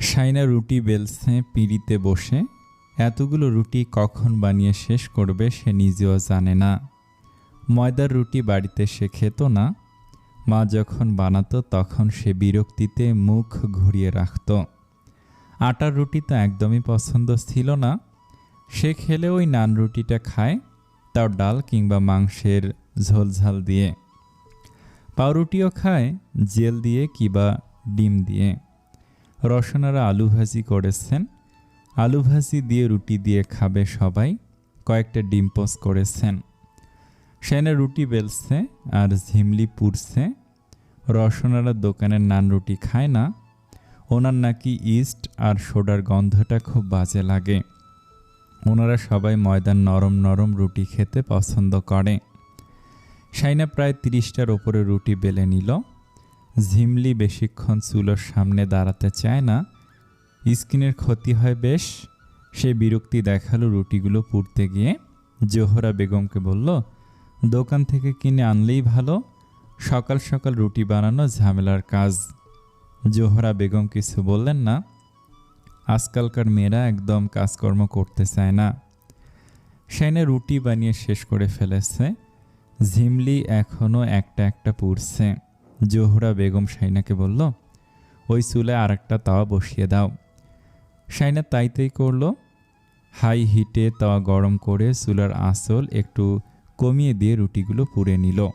সাইনা রুটি বেলছে পিঁড়িতে বসে। এতগুলো রুটি কখন বানিয়ে শেষ করবে সে নিজেও জানে না। ময়দার রুটি বাড়িতে সে খেত না। মা যখন বানাতো তখন সে বিরক্তিতে মুখ ঘুরিয়ে রাখত। আটার রুটি তো একদমই পছন্দ ছিল না। সে খেলে ওই নান রুটিটা খায় তার ডাল কিংবা মাংসের ঝোলঝাল দিয়ে। পাউরুটিও খায়, জেল দিয়ে কিবা ডিম দিয়ে। রসনারা আলু ভাজি করেছেন। আলু ভাজি দিয়ে রুটি দিয়ে খাবে সবাই, কয়েকটা ডিম পোস করেছেন। সেনে রুটি বেলছে আর ঝিমলি পুড়ছে। রসনারা দোকানের নান রুটি খায় না। ওনার নাকি ইস্ট আর সোডার গন্ধটা খুব বাজে লাগে। ওনারা সবাই ময়দান নরম নরম রুটি খেতে পছন্দ করে। সাইনা প্রায় তিরিশটার ওপরে রুটি বেলে নিল। ঝিমলি বেশিক্ষণ চুলোর সামনে দাঁড়াতে চায় না। স্কিনের ক্ষতি হয় বেশ। সে বিরক্তি দেখাল রুটিগুলো পুড়তে গিয়ে। জোহরা বেগমকে বলল, দোকান থেকে কিনে আনলেই ভালো। সকাল সকাল রুটি বানানো ঝামেলার কাজ। জোহরা বেগম কিছু বললেন না। আজকালকার মেয়েরা একদম কাজকর্ম করতে চায় না। সেনে রুটি বানিয়ে শেষ করে ফেলেছে। ঝিমলি এখনও একটা একটা পুড়ছে। জোহরা বেগম সাইনাকে বলল, ওই চুলে আর একটা তাওয়া বসিয়ে দাও। সাইনা তাইতেই করল। হাই হিটে তাওয়া গরম করে চুলার আঁচল একটু কমিয়ে দিয়ে রুটিগুলো পুড়ে নিল।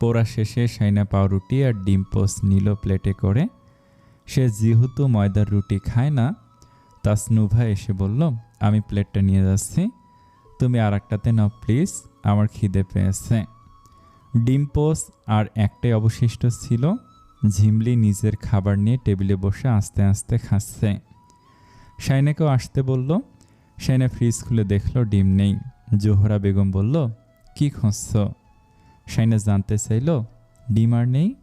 পোড়া শেষে সাইনা পাউরুটি আর ডিম পোস্ট নিল প্লেটে করে। সে যেহেতু ময়দার রুটি খায় না, তাসনুভা এসে বলল, আমি প্লেটটা নিয়ে যাচ্ছি। তুমি আর একটাতে নাও, প্লিজ। আমার খিদে পেয়েছে। ডিম পোস্ট আর একটাই অবশিষ্ট ছিল ঝিমলি নিজের খাবার নিয়ে টেবিলে বসে আস্তে আস্তে খাচ্ছে। সাইনাকেও আসতে বলল সাইনা ফ্রিজ খুলে দেখল ডিম নেই। জোহরা বেগম বলল, কি খুঁজছ? সাইনা জানতে চাইল, ডিম আর নেই?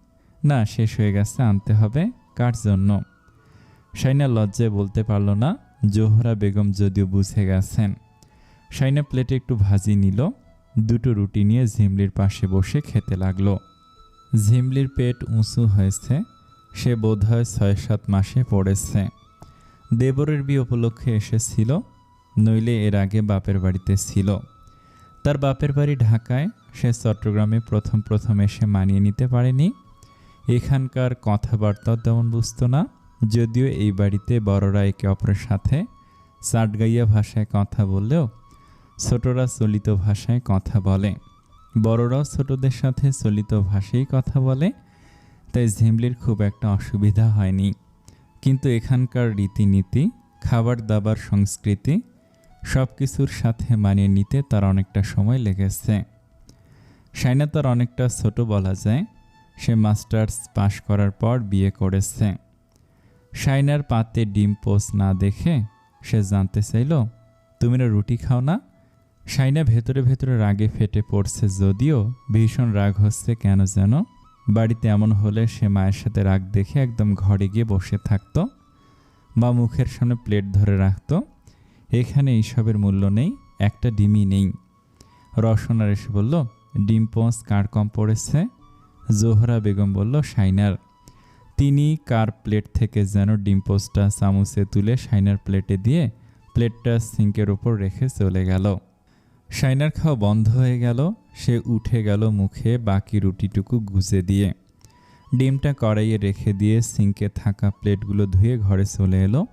না, শেষ হয়ে গেছে, আনতে হবে। কার জন্য? সাইনা লজ্জায় বলতে পারল না, জোহরা বেগম যদিও বুঝে গেছেন। সাইনা প্লেটে একটু ভাজি নিল দুটো রুটি নিয়ে ঝিমলির পাশে বসে খেতে লাগল। ঝিমলির পেট উঁচু হয়েছে, সে বোধহয় ছয় সাত মাসে পড়েছে। দেবরের বিয়ে উপলক্ষে এসেছিল, নইলে এর আগে বাপের বাড়িতে ছিল। তার বাপের বাড়ি ঢাকায়, সে চট্টগ্রামে প্রথম প্রথম এসে মানিয়ে নিতে পারেনি। এখানকার কথাবার্তাও তেমন বুঝতো না, যদিও এই বাড়িতে বড়রা একে অপরের সাথে চাটগাইয়া ভাষায় কথা বললেও ছোটরা চলিত ভাষায় কথা বলে, বড়রাও ছোটদের সাথে চলিত ভাষায় কথা বলে। তাই ঝিমলির খুব একটা অসুবিধা হয়নি। কিন্তু এখানকার রীতিনীতি খাবার দাবার সংস্কৃতি সব কিছুর সাথে মানিয়ে নিতে তার অনেকটা সময় লেগেছে। সাইনা তার অনেকটা ছোট বলা যায়, সে মাস্টার্স পাশ করার পর বিয়ে করেছে। সাইনার পাতে ডিম পোস্ট না দেখে সে জানতে চাইল, তুমি না রুটি খাও না? সাইনা ভেতরে ভেতরে রাগে ফেটে পড়ছে যদিও ভীষণ রাগ হচ্ছে কেন যেন? বাড়িতে এমন হলে সে মায়ের সাথে রাগ দেখে একদম ঘরে গিয়ে বসে থাকতো বা মুখের সামনে প্লেট ধরে রাখতো। এখানে এইসবের মূল্য নেই, একটা ডিমই নেই। রসনার এসে বলল, ডিম পোঁচ কার কম পড়েছে? জোহরা বেগম বলল, সাইনার। তিনি কার প্লেট থেকে যেন ডিম পোস্টটা চামচে তুলে সাইনার প্লেটে দিয়ে প্লেটটা সিঙ্কের ওপর রেখে চলে গেল। সাইনার খাওয়া বন্ধ হয়ে গেল। সে উঠে গেল মুখে বাকি রুটিটুকু গুজে দিয়ে। ডিমটা কড়াইয়ে রেখে দিয়ে সিঙ্কে থাকা প্লেটগুলো ধুয়ে ঘরে চলে এলো।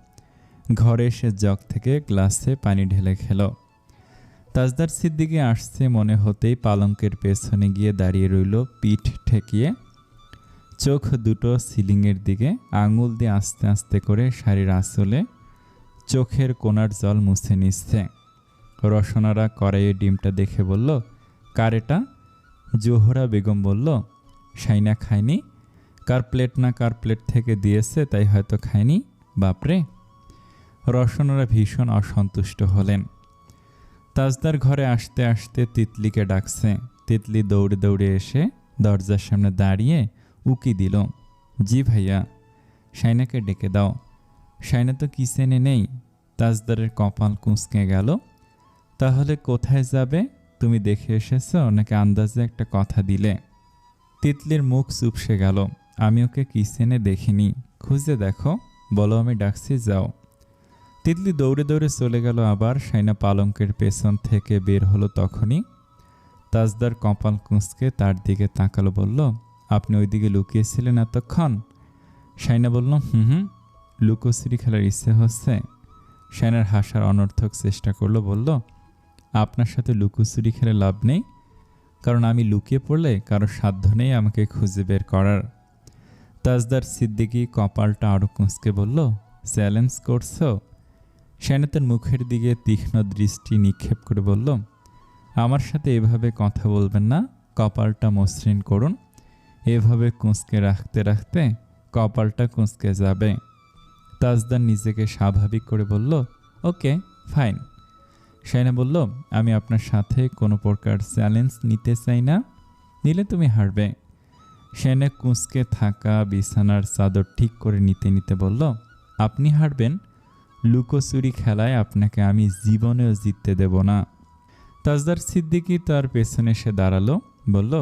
ঘরে এসে জগ থেকে গ্লাসে পানি ঢেলে খেল। তাজদার সিদ্দিকে আসছে মনে হতেই পালঙ্কের পেছনে গিয়ে দাঁড়িয়ে রইল পিঠ ঠেকিয়ে। চোখ দুটো সিলিংয়ের দিকে, আঙুল দিয়ে আস্তে আস্তে করে শাড়ির আঁচলে। চোখের কোনার জল মুছে নিচ্ছে। রসনারা কড়াইয়ে ডিমটা দেখে বলল কার এটা জোহরা বেগম বলল সাইনা খায়নি কার প্লেট না কার প্লেট থেকে দিয়েছে, তাই হয়তো খায়নি বাপরে! রসনারা ভীষণ অসন্তুষ্ট হলেন। তাজদার ঘরে আসতে আসতে তিতলিকে ডাকছে। তিতলি দৌড়ে দৌড়ে এসে দরজার সামনে দাঁড়িয়ে উকি দিল, জি ভাইয়া, সাইনাকে ডেকে দাও। সাইনা তো কিচেনে নেই। তাজদারের কপাল কুঁচকে গেল। তাহলে কোথায় যাবে? তুমি দেখে এসেছ, নাকি আন্দাজে একটা কথা দিলে? তিতলির মুখ চুপসে গেল। আমি ওকে কিচেনে দেখিনি। খুঁজে দেখো। বলো, আমি ডাকছি, যাও। তিতলি দৌড়ে দৌড়ে চলে গেল আবার। সাইনা পালঙ্কের পেছন থেকে বের হলো তখনই। তাজদার কপাল কুঁচকে তার দিকে তাকালো, বলল, আপনি ওইদিকে লুকিয়েছিলেন এতক্ষণ? সাইনা বলল, হুম হুম, লুকোচুরি খেলার ইচ্ছে হচ্ছে। সাইনার হাসার অনর্থক চেষ্টা করল, বলল আপনার সাথে লুকোচুরি খেলে লাভ নেই, কারণ আমি লুকিয়ে পড়লে কারও সাধ্য নেই আমাকে খুঁজে বের করার। তাজদার সিদ্দিকি কপালটা আরও কুঁচকে বলল, চ্যালেঞ্জ করছ? সেনা তার মুখের দিকে তীক্ষ্ণ দৃষ্টি নিক্ষেপ করে বলল, আমার সাথে এভাবে কথা বলবেন না, কপালটা মসৃণ করুন। এভাবে কুঁচকে রাখতে রাখতে কপালটা কুঁচকে যাবে। তাজদার নিজেকে স্বাভাবিক করে বলল, ওকে, ফাইন। সাইনা বলল, আমি আপনার সাথে কোনো প্রকার চ্যালেঞ্জ নিতে চাই না, নিলে তুমি হারবে। সেনে কুঁচকে থাকা বিছানার চাদর ঠিক করে নিতে নিতে বলল, আপনি হারবেন। লুকোচুরি খেলায় আপনাকে আমি জীবনেও জিততে দেব না। তাজদার সিদ্দিকি তার পেছনে এসে দাঁড়াল, বলল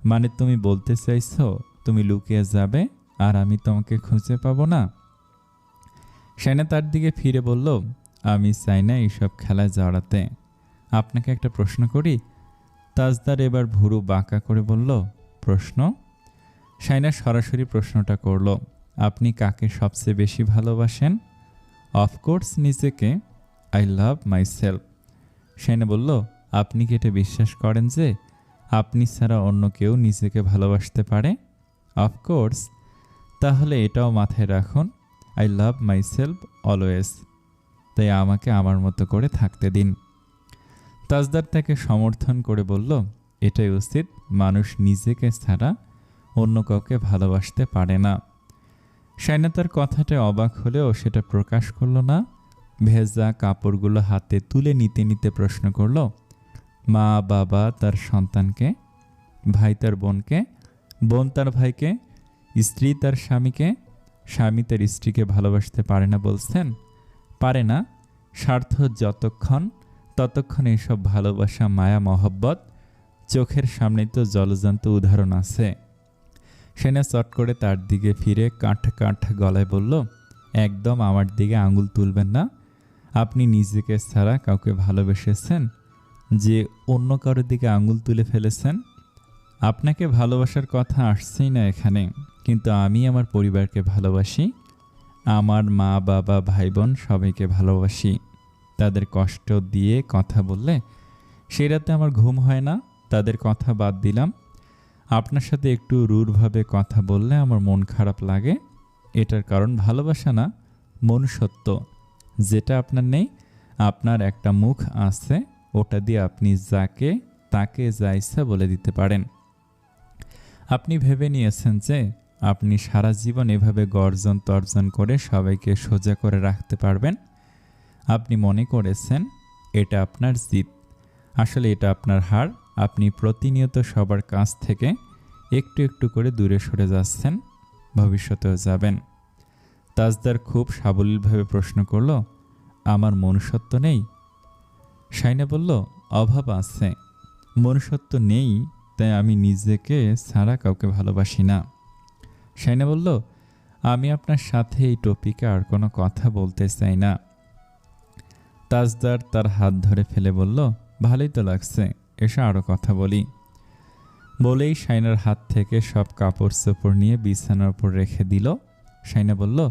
মানে তুমি বলতে চাইছো তুমি লুকিয়ে যাবে আর আমি তোমাকে খুঁজে পাবো না? সেনা তার দিকে ফিরে বলল আমি চাই না এইসব খেলায় জড়াতে। আপনাকে একটা প্রশ্ন করি? তাজদার এবার ভুরু বাঁকা করে বলল, প্রশ্ন? সাইনা সরাসরি প্রশ্নটা করল, আপনি কাকে সবচেয়ে বেশি ভালোবাসেন? অফকোর্স নিজেকে। I love myself Saina বলল, আপনি কি এটা বিশ্বাস করেন যে আপনি ছাড়া অন্য কেউ নিজেকে ভালোবাসতে পারে? অফকোর্স তাহলে এটাও মাথায় রাখুন I love myself always তাই আমাকে আমার মতো করে থাকতে দিন। তাজদার তাকে সমর্থন করে বলল, এটাই উচিত, মানুষ নিজেকে ছাড়া অন্য কাউকে ভালোবাসতে পারে না। সাইনা তার কথাটা অবাক হলেও সেটা প্রকাশ করল না। ভেজা কাপড়গুলো হাতে তুলে নিতে নিতে প্রশ্ন করল, মা, বাবা, তার সন্তানকে? ভাই তার বোনকে? বোন তার ভাইকে? স্ত্রী তার স্বামীকে? স্বামী তার স্ত্রীকে ভালোবাসতে পারে না বলছেন? পারে না। স্বার্থ যতক্ষণ, ততক্ষণ এইসব ভালোবাসা, মায়া, মহব্বত চোখের সামনেই তো জলজন্ত উদাহরণ আছে। সেনা চট করে তার দিকে ফিরে কাঠ কাঠ গলায় বলল, একদম আমার দিকে আঙুল তুলবেন না। আপনি নিজেকে ছাড়া কাউকে ভালোবেসেছেন? যে অন্য কারোর দিকে আঙুল তুলে ফেলেছেন? আপনাকে ভালোবাসার কথা আসছেই না এখানে। কিন্তু আমি আমার পরিবারকে ভালোবাসি। আমার মা, বাবা ভাই বোন সবাইকে ভালোবাসি। তাদের কষ্ট দিয়ে কথা বললে সেই রাতে আমার ঘুম হয় না, তাদের কথা বাদ দিলাম। আপনার সাথে একটু রূঢ়ভাবে কথা বললে আমার মন খারাপ লাগে। এটার কারণ ভালোবাসা না মনুষ্যত্ব যেটা আপনার নেই, আপনার একটা মুখ আছে, ওটা দিয়ে আপনি যাকে, তাকে যা ইচ্ছা বলে দিতে পারেন। আপনি ভেবে নিয়েছেন যে আপনি সারা জীবন এভাবে গর্জন তর্জন করে সবাইকে সোজা করে রাখতে পারবেন। আপনি মনে করেছেন, এটা আপনার জিত। আসলে এটা আপনার হার। আপনি প্রতিনিয়ত সবার কাছ থেকে একটু একটু করে দূরে সরে যাচ্ছেন, ভবিষ্যতেও যাবেন। তাজদার খুব সাবলীলভাবে প্রশ্ন করল, আমার মনুষ্যত্ব নেই? সাইনা বলল, অভাব আছে। মনুষ্যত্ব নেই, তাই আমি নিজেকে ছাড়া কাউকে ভালোবাসি না। সাইনা বলল, আমি আপনার সাথে এই টপিকে আর কোনো কথা বলতে চাই না। তাজদার তার হাত ধরে ফেলে বলল, ভালোই তো লাগছে, এসে আরও কথা বলি। বলেই সাইনার হাত থেকে সব কাপড় চোপড় নিয়ে বিছানার উপর রেখে দিল। সাইনা বলল,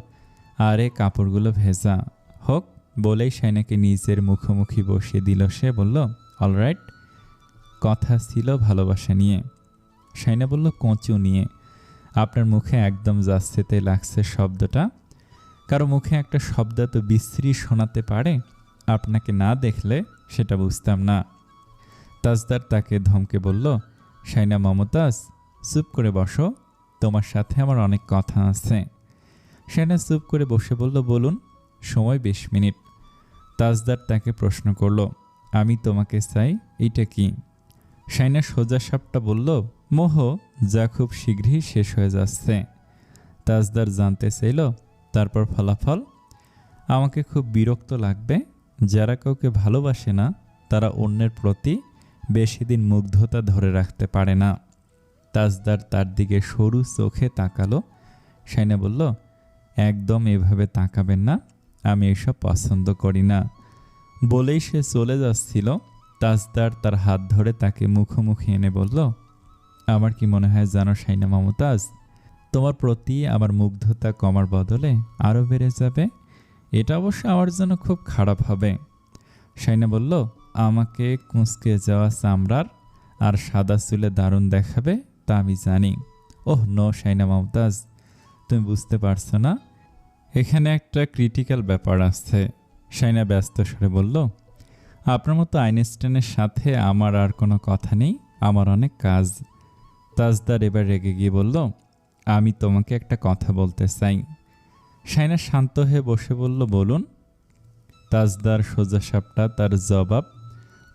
আরে, কাপড়গুলো ভেজা। হোক, বলেই সাইনাকে নিজের মুখোমুখি বসিয়ে দিল সে। বলল অলরাইট কথা ছিল ভালোবাসা নিয়ে। সাইনা বলল, কচু নিয়ে। আপনার মুখে একদম যাচ্ছেতে লাগছে শব্দটা। কারও মুখে একটা শব্দ তো বিশ্রী শোনাতে পারে, আপনাকে না দেখলে সেটা বুঝতাম না। তাজদার তাকে ধমকে বলল, সাইনা মমতাজ, চুপ করে বসো, তোমার সাথে আমার অনেক কথা আছে। সাইনা চুপ করে বসে বলল, বলুন, সময় বিশ মিনিট। তাজদার তাকে প্রশ্ন করল, আমি তোমাকে চাই, এইটা কি? সাইনা সোজা সাপটা বলল মোহ যা খুব শীঘ্রই শেষ হয়ে যাচ্ছে। তাজদার জানতে চাইল, তারপর ফলাফল? আমাকে খুব বিরক্ত লাগবে। যারা কাউকে ভালোবাসে না, তারা অন্যের প্রতি বেশি দিন মুগ্ধতা ধরে রাখতে পারে না। তাজদার তার দিকে সরু চোখে তাকালো। সাইনা বলল, একদম এভাবে তাকাবেন না। আমি এসব পছন্দ করি না। বলেই সে চলে যাচ্ছিল। তাজদার তার হাত ধরে তাকে মুখোমুখি এনে বলল আমার কি মনে হয় জানো সাইনা মমতাজ? তোমার প্রতি আমার মুগ্ধতা কমার বদলে আরও বেড়ে যাবে। এটা অবশ্য আমার জন্য খুব খারাপ হবে। সাইনা বলল, আমাকে কুঁচকে যাওয়া চামড়ার আর সাদা চুলে দারুণ দেখাবে তা আমি জানি। ওহ, নো সাইনা মমতাজ, তুমি বুঝতে পারছ না? এখানে একটা ক্রিটিক্যাল ব্যাপার আছে। সাইনা ব্যস্ত সরে বলল, আপনার মতো আইনস্টাইনের সাথে আমার আর কোনো কথা নেই, আমার অনেক কাজ। তাজদার এবার রেগে গিয়ে বলল, আমি তোমাকে একটা কথা বলতে চাই। সাইনা শান্ত হয়ে বসে বলল, বলুন। তাজদার সোজা সাপটা তার জবাব,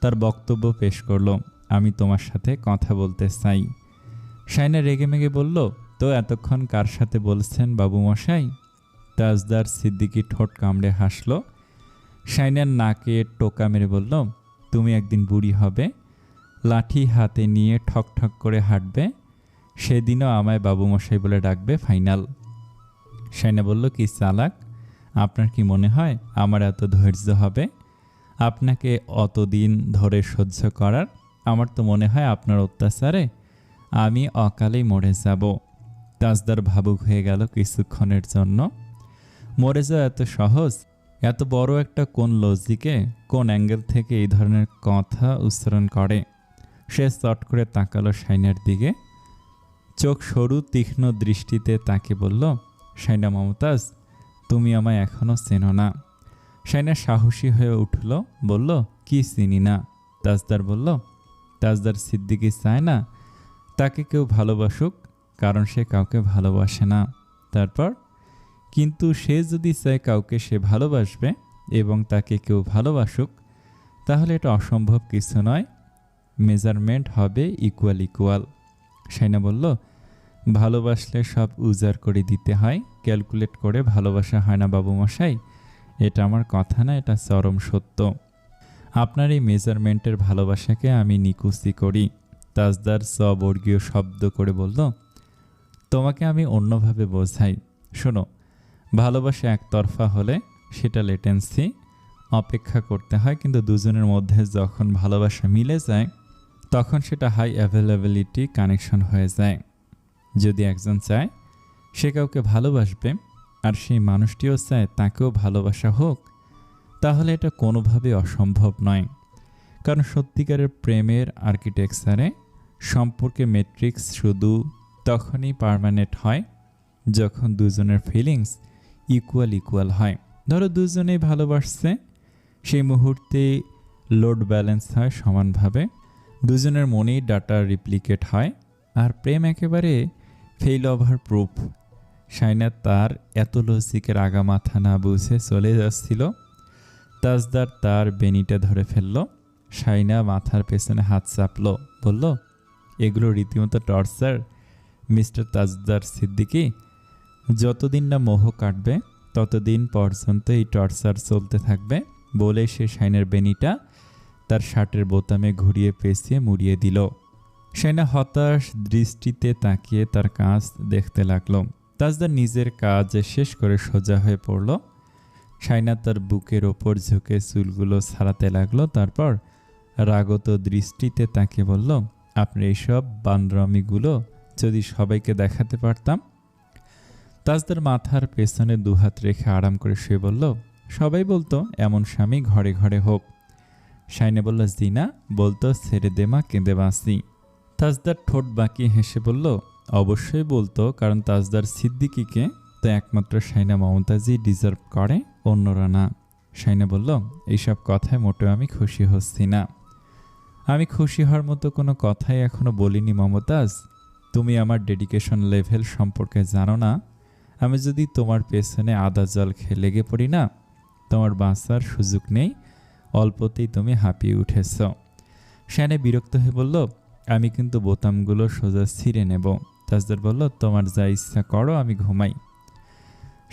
তার বক্তব্য পেশ করল, আমি তোমার সাথে কথা বলতে চাই। সাইনা রেগে মেগে বলল, তো এতক্ষণ কার সাথে বলছেন বাবু মশাই তাজদার সিদ্দিকি ঠোঁট কামড়ে হাসল। সাইনার নাকে টোকা মেরে বলল, তুমি একদিন বুড়ি হবে লাঠি হাতে নিয়ে ঠক ঠক করে হাঁটবে। সেদিনও আমায় বাবু মশাই বলে ডাকবে, ফাইনাল। সাইনা বলল, কি চালাক? আপনার কি মনে হয় আমার এত ধৈর্য হবে? আপনাকে অতদিন ধরে সহ্য করার আমার তো মনে হয় আপনার অত্যাচারে। আমি অকালেই মরে যাব। তাজদার ভাবুক হয়ে গেল কিছুক্ষণের জন্য। মরে যাওয়া এত সহজ? এত বড় একটা কোন লজিকে কোন অ্যাঙ্গেল থেকে এই ধরনের কথা উচ্চারণ করে? সে চট করে তাকালো সাইনার দিকে। চোখ সরু, তীক্ষ্ণ দৃষ্টিতে তাকে বলল সাইনা মমতাজ, তুমি আমায় এখনও চেনো না। সাইনা সাহসী হয়ে উঠল, বলল, কি চিনি না? তাজদার বলল, তাজদার সিদ্দিকি চায় না, তাকে কেউ ভালোবাসুক, কারণ সে কাউকে ভালোবাসে না। তারপর, কিন্তু সে যদি চায় কাউকে সে ভালোবাসবে এবং তাকে কেউ ভালোবাসুক, তাহলে এটা অসম্ভব কিছু নয়। মেজারমেন্ট হবে ইকুয়াল ইকুয়াল সাইনা বলল, ভালোবাসলে সব উজাড় করে দিতে হয় ক্যালকুলেট করে ভালোবাসা হয় না বাবু মশাই, এটা আমার কথা না, এটা চরম সত্য। আপনার এই মেজারমেন্টের ভালোবাসাকে আমি নিকুচি করি। তাজদার সবর্গীয় শব্দ করে বলল, তোমাকে আমি অন্যভাবে বোঝাই। শোনো, ভালোবাসা একতরফা হলে সেটা লেটেন্সি অপেক্ষা করতে হয়, কিন্তু দুজনের মধ্যে যখন ভালোবাসা মিলে যায় তখন সেটা হাই অ্যাভেলেবিলিটি কানেকশন হয়ে যায়। যদি একজন চায়, সে কাউকে ভালোবাসবে আর সেই মানুষটিও চায় তাকেও ভালোবাসা হোক, তাহলে এটা কোনোভাবে অসম্ভব নয়। কারণ সত্যিকারের প্রেমের আর্কিটেকচারে সম্পর্কে মেট্রিক্স শুধু তখনই পারমানেন্ট হয় যখন দুজনের ফিলিংস ইকুয়াল ইকুয়াল হয়। ধরো দুজনেই ভালোবাসছে, সেই মুহূর্তে লোড ব্যালেন্স হয় সমানভাবে। দুজনের মনেই ডাটা রিপ্লিকেট হয় আর প্রেম একেবারে ফেইল ওভার প্রুফ সাইনা তার এত লজিকের আগা মাথা না বুঝে চলে যাচ্ছিল। তাজদার তার বেনিটা ধরে ফেলল। সাইনা মাথার পেছনে হাত চাপলো, বলল, এগুলো রীতিমতো টর্চার মিস্টার তাজদার সিদ্দিকি। যতদিন না মোহ কাটবে, ততদিন পর্যন্ত এই টর্চার চলতে থাকবে বলে সে সাইনের বেনিটা তার শার্টের বোতামে ঘুরিয়ে পেঁচিয়ে মুড়িয়ে দিল। সেনা হতাশ দৃষ্টিতে তাকিয়ে তার কাজ দেখতে লাগল। তাজদার নিজের কাজ শেষ করে সোজা হয়ে পড়ল। সাইনা তার বুকের ওপর ঝুঁকে চুলগুলো ছাড়াতে লাগল। তারপর রাগত দৃষ্টিতে তাকে বলল আপনার এইসব বান্দরামিগুলো যদি সবাইকে দেখাতে পারতাম? তাজদার মাথার পেছনে দুহাত রেখে আরাম করে শুয়ে বলল, সবাই বলতো, এমন স্বামী ঘরে ঘরে হোক। সাইনে বলল, জিনা, বলতো, ছেড়ে দেমা কেঁদে বাঁচি। তাজদার ঠোঁট বাঁকি হেসে বলল, অবশ্যই বলতো, কারণ তাজদার সিদ্দিকিকে তো একমাত্র সাইনা মমতাজই ডিজার্ভ করে, অন্যরা না। সাইনা বলল, এইসব কথায় মোটেও আমি খুশি হচ্ছি না। আমি খুশি হওয়ার মতো কোনো কথাই এখনও বলিনি মমতাজ। তুমি আমার ডেডিকেশন লেভেল সম্পর্কে জানো না। আমি যদি তোমার পেছনে আদা জল খেয়ে লেগে পড়ি না, তোমার বাঁচার সুযোগ নেই। অল্পতেই তুমি হাঁপিয়ে উঠেছ। শ্যানে বিরক্ত হয়ে বলল, আমি কিন্তু বোতামগুলো সোজা ছিঁড়ে নেব। তাজদার বলল, তোমার যা ইচ্ছা করো, আমি ঘুমাই।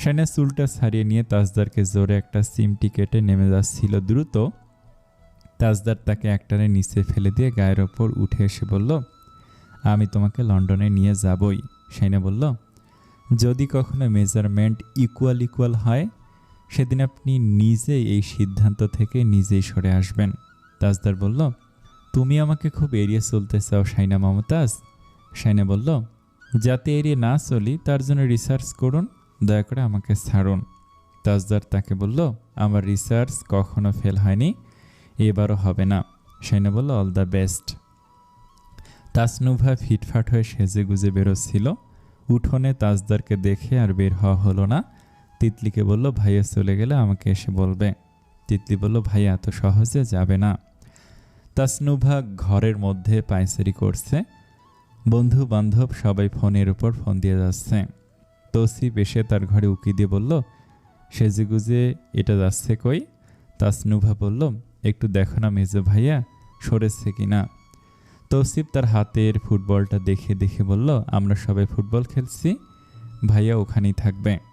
শ্যানে চুলটা ছাড়িয়ে নিয়ে তাজদারকে জোরে একটা সিমটি কেটে নেমে যাচ্ছিল দ্রুত। তাজদার তাকে একটানে নিচে ফেলে দিয়ে গায়ের ওপর উঠে এসে বলল, আমি তোমাকে লন্ডনে নিয়ে যাবই। সাইনা বলল, যদি কখনো মেজারমেন্ট ইকুয়াল ইকুয়াল হয় সেদিন আপনি নিজেই এই সিদ্ধান্ত থেকে নিজেই সরে আসবেন। তাজদার বলল, তুমি আমাকে খুব এড়িয়ে চলতে চাও সাইনা মমতাজ। সাইনা বলল, যাতে এড়িয়ে না চলি, তার জন্য রিসার্চ করুন, দয়া করে আমাকে ছাড়ুন। তাজদার তাকে বলল, আমার রিসার্চ কখনো ফেল হয়নি, এবারও হবে না। সাইনা বলল অল দ্য বেস্ট তাসনুভা ফিটফাট হয়ে সেজে গুজে বেরোচ্ছিল। উঠোনে তাজদারকে দেখে আর বের হওয়া হলো না। তিতলিকে বলল, ভাইয়া চলে গেলে আমাকে এসে বলবে। তিতলি বলল, ভাইয়া, এত সহজে যাবে না। তাসনুভা ঘরের মধ্যে পায়চারি করছে। বন্ধু বান্ধব সবাই ফোনের উপর ফোন দিয়ে যাচ্ছে। তৌসিফ এসে তার ঘরে উকি দিয়ে বলল, সেজেগুজে এটা যাচ্ছে কই? তাসনুভা বলল, একটু দেখো না মেজো ভাইয়া, সরেছে কি না তৌসিফ তার হাতের ফুটবলটা দেখে দেখে বলল, আমরা সবাই ফুটবল খেলছি। ভাইয়া ওখানেই থাকবে।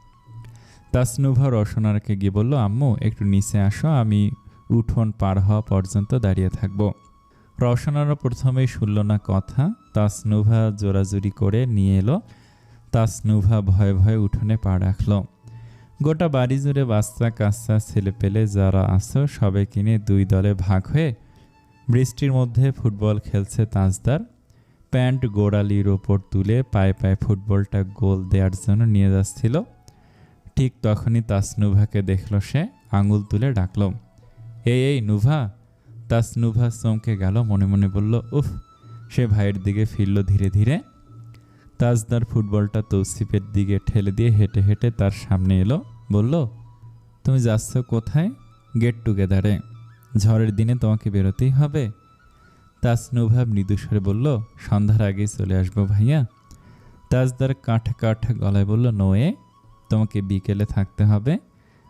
তাসনুভা রসনারকে গিয়ে বলল, আম্মু, একটু নিচে আসো, আমি উঠোন পার হওয়া পর্যন্ত দাঁড়িয়ে থাকব। রওশনারা প্রথমেই শুনল না কথা। তাসনুভা জোরাজুরি করে নিয়ে এলো। তাসনুভা ভয়ে ভয়ে উঠোনে পা রাখল। গোটা বাড়ি জুড়ে বাচ্চা, কাচ্চা ছেলে পেলে যারা আসো সবে কিনে দুই দলে ভাগ হয়ে বৃষ্টির মধ্যে ফুটবল খেলছে তাজদার। প্যান্ট গোড়ালির ওপর তুলে পায়ে পায়ে ফুটবলটা গোল দেওয়ার জন্য নিয়ে যাচ্ছিল। ঠিক তখনই তাসনুভাকে দেখল সে, আঙুল তুলে ডাকলো। এই এই, নুভা! তাসনুভা চমকে গেল, মনে মনে বলল, উফ! সে ভাইয়ের দিকে ফিরল ধীরে ধীরে। তাজদার ফুটবলটা তৌসিফের দিকে ঠেলে দিয়ে হেঁটে হেঁটে তার সামনে এলো, বলল, তুমি যাচ্ছ কোথায়? গেট টুগেদারে ঝড়ের দিনে তোমাকে বেরোতেই হবে। তাসনুভা মৃদুস্বরে বলল, সন্ধ্যার আগেই চলে আসব ভাইয়া। তাজদার কাঠা কাঠা গলায় বলল নোয়ে তোমাকে বিকেলে থাকতে হবে।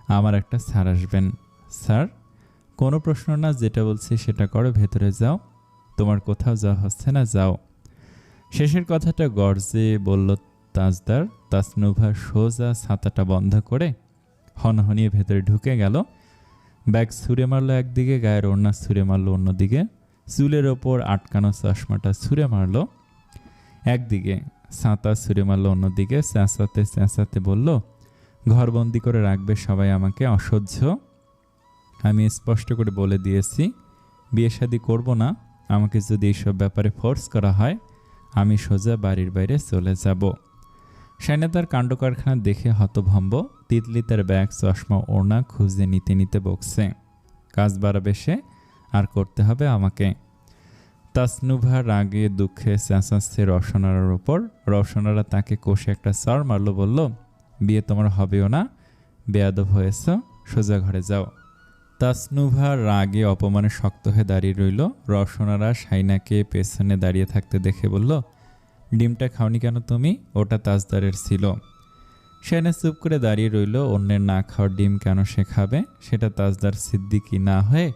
আমার একটা স্যার আসবেন। স্যার, কোনো প্রশ্ন না, যেটা বলছি সেটা করো, ভেতরে যাও। তোমার কোথাও যাওয়া হচ্ছে না, যাও। শেষের কথাটা গর্জে বলল তাজদার। তাসনুভা সোজা ছাতাটা বন্ধ করে হনহনিয়ে ভেতরে ঢুকে গেল। ব্যাগ ছুঁড়ে মারলো একদিকে, গায়ের ওড়না ছুঁড়ে মারলো অন্যদিকে। চুলের ওপর আটকানো চশমাটা ছুঁড়ে মারলো একদিকে। ছাতা ছুঁড়ে মারলো অন্যদিকে চেঁচাতে চেঁচাতে বলল, ঘরবন্দি করে রাখবে সবাই আমাকে, অসহ্য। আমি স্পষ্ট করে বলে দিয়েছি, বিয়ে শাদি করব না, আমাকে যদি এইসব ব্যাপারে ফোর্স করা হয়, আমি সোজা বাড়ির বাইরে চলে যাব। সাইনা তার কাণ্ড কারখানা দেখে হতভম্ব, তিতলি তার ব্যাগ, চশমা, ওড়না খুঁজে নিতে নিতে বকছে। কাজ বাড়াবে সে, আর করতে হবে আমাকে। তাসনুভা রাগে দুঃখে চেঁচাচ্ছে রসনারার ওপর রসনারা তাকে কষে একটা সর মারলো, বলল, বিয়ে তোমার হবেও না, বেয়াদব হয়েছ, সোজা ঘরে যাও। তাসনুভা রাগে অপমানে শক্ত হয়ে দাঁড়িয়ে রইল। রসনারা সাইনাকে পেছনে দাঁড়িয়ে থাকতে দেখে বলল, ডিমটা খাওনি কেন তুমি? ওটা তাজদারের ছিল। সাইনা চুপ করে দাঁড়িয়ে রইল, অন্যের না খাওয়ার ডিম কেন সে খাবে? সেটা তাজদার সিদ্দিকি না হয়ে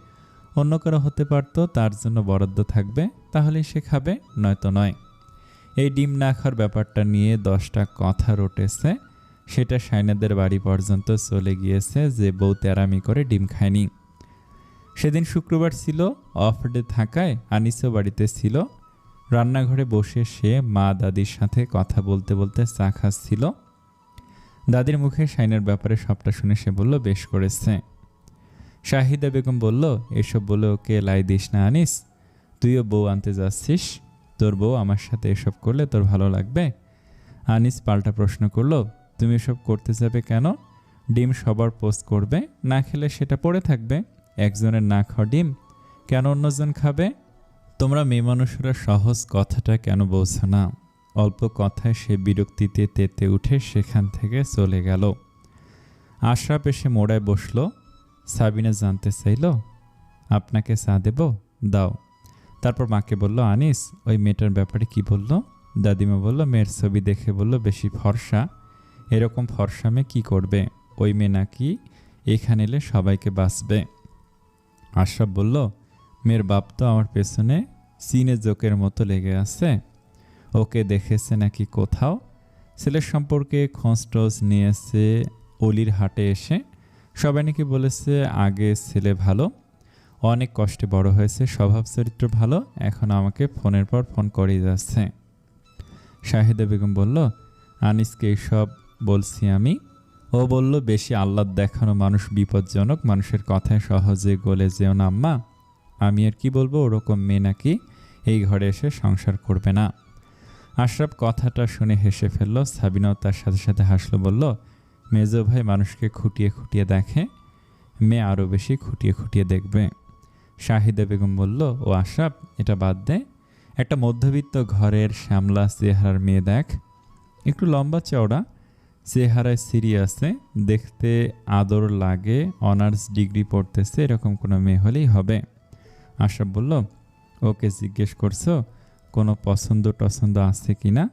অন্য কারও হতে পারতো, তার জন্য বরাদ্দ থাকবে তাহলে সে খাবে, নয়তো নয়। এই ডিম না খাওয়ার ব্যাপারটা নিয়ে দশটা কথা রটেছে। সেটা সাইনাদের বাড়ি পর্যন্ত চলে গিয়েছে, যে বউ তেরামি করে ডিম খায়নি। সেদিন শুক্রবার ছিল অফ ডে থাকায় আনিসও বাড়িতে ছিল। রান্নাঘরে বসে সে মা দাদির সাথে কথা বলতে বলতে চা খাচ্ছিল। দাদির মুখে সাইনের ব্যাপারে সবটা শুনে সে বলল, বেশ করেছে। শাহিদা বেগম বলল, এসব বলে ওকে লাই দিস না আনিস। তুইও বউ আনতে যাচ্ছিস। তোর বউ আমার সাথে এসব করলে তোর ভালো লাগবে? আনিস পাল্টা প্রশ্ন করল, তুমি এসব করতে যাবে কেন? ডিম সবার পোস্ট করবে, না খেলে সেটা পড়ে থাকবে। একজনের না খাওয়া ডিম, কেন অন্যজন খাবে? তোমরা মেয়ে মানুষরা সহজ কথাটা কেন বোঝো না? অল্প কথায় সে বিরক্তিতে তেতে উঠে সেখান থেকে চলে গেল। আশরাফ এসে মোড়ায় বসল। সাবিনা জানতে চাইল, আপনাকে চা দেব? দাও। তারপর মাকে বলল, আনিস, ওই মেয়েটার ব্যাপারে কি বলল? দাদিমা বলল, মেয়ের ছবি দেখে বলল, বেশি ফর্সা। এরকম ফর্সা মেয়ে কী করবে? ওই মেয়ে নাকি এখানে এলে সবাইকে বাঁচবে। আশরাফ বলল, মেয়ের বাপ তো আমার পেছনে সিনে জোকের মতো লেগে আছে। ওকে দেখেছে নাকি কোথাও? ছেলের সম্পর্কে খোঁজ টোজ নিয়েছে, অলির হাটে এসে সবাই নাকি বলেছে, আগে ছেলে ভালো, অনেক কষ্টে বড় হয়েছে, স্বভাব চরিত্র ভালো, এখন আমাকে ফোনের পর ফোন করেই যাচ্ছে। শাহিদা বেগম বলল, আনিসকে এইসব বলছি আমি। ও বলল, বেশি আহ্লাদ দেখানো মানুষ বিপজ্জনক, মানুষের কথায় সহজে গলে যেও না, আম্মা। আমি আর কি বলব, ওরকম মেয়ে নাকি এই ঘরে এসে সংসার করবে না। আশরাফ কথাটা শুনে হেসে ফেলল, সাবিনাও তার সাথে সাথে হাসলো, বলল মেজো ভাই মানুষকে খুঁটিয়ে খুঁটিয়ে দেখে, মেয়ে আরও বেশি খুঁটিয়ে খুঁটিয়ে দেখবে। শাহিদা বেগম বলল, ও আশরাফ, এটা বাদ দে। একটা মধ্যবিত্ত ঘরের শ্যামলা চেহারার মেয়ে দেখ। একটু লম্বা চওড়া, চেহারায় সিরিয়াসে দেখতে আদর লাগে, অনার্স ডিগ্রি পড়তেছে, এরকম কোনো মেয়ে হলেই হবে। আশরাফ বলল, ওকে জিজ্ঞেস করছ, কোনো পছন্দ টছন্দ আছে কি না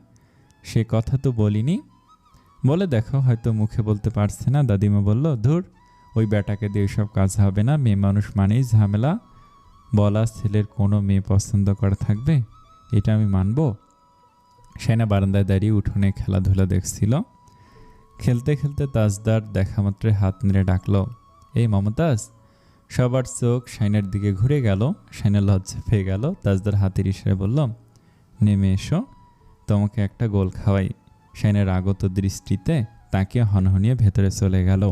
সে কথা তো বলিনি। বলে, দেখো, হয়তো মুখে বলতে পারছে না। দাদিমা বলল, ধুর, ওই বেটাকে দিয়ে সব কাজ হবে না। মেয়ে মানুষ মানেই ঝামেলা। বলা ছেলের কোনো মেয়ে পছন্দ করা থাকবে? এটা আমি মানব? সেনা বারান্দায় দাঁড়িয়ে উঠোনে খেলাধুলা দেখছিল। খেলতে খেলতে তাজদার দেখা মাত্রই হাত নেড়ে ডাকলো, এই মমতাজ, সবার চোখ শাইনের দিকে ঘুরে গেল, শাইনের লজ্জা পেয়ে গেল। তাজদার হাতের ইশারে বলল, নেমে এসো, তোমাকে একটা গোল খাওয়াই। শাইনের আগত দৃষ্টিতে তাকে হনহনিয়ে ভেতরে চলে গেল।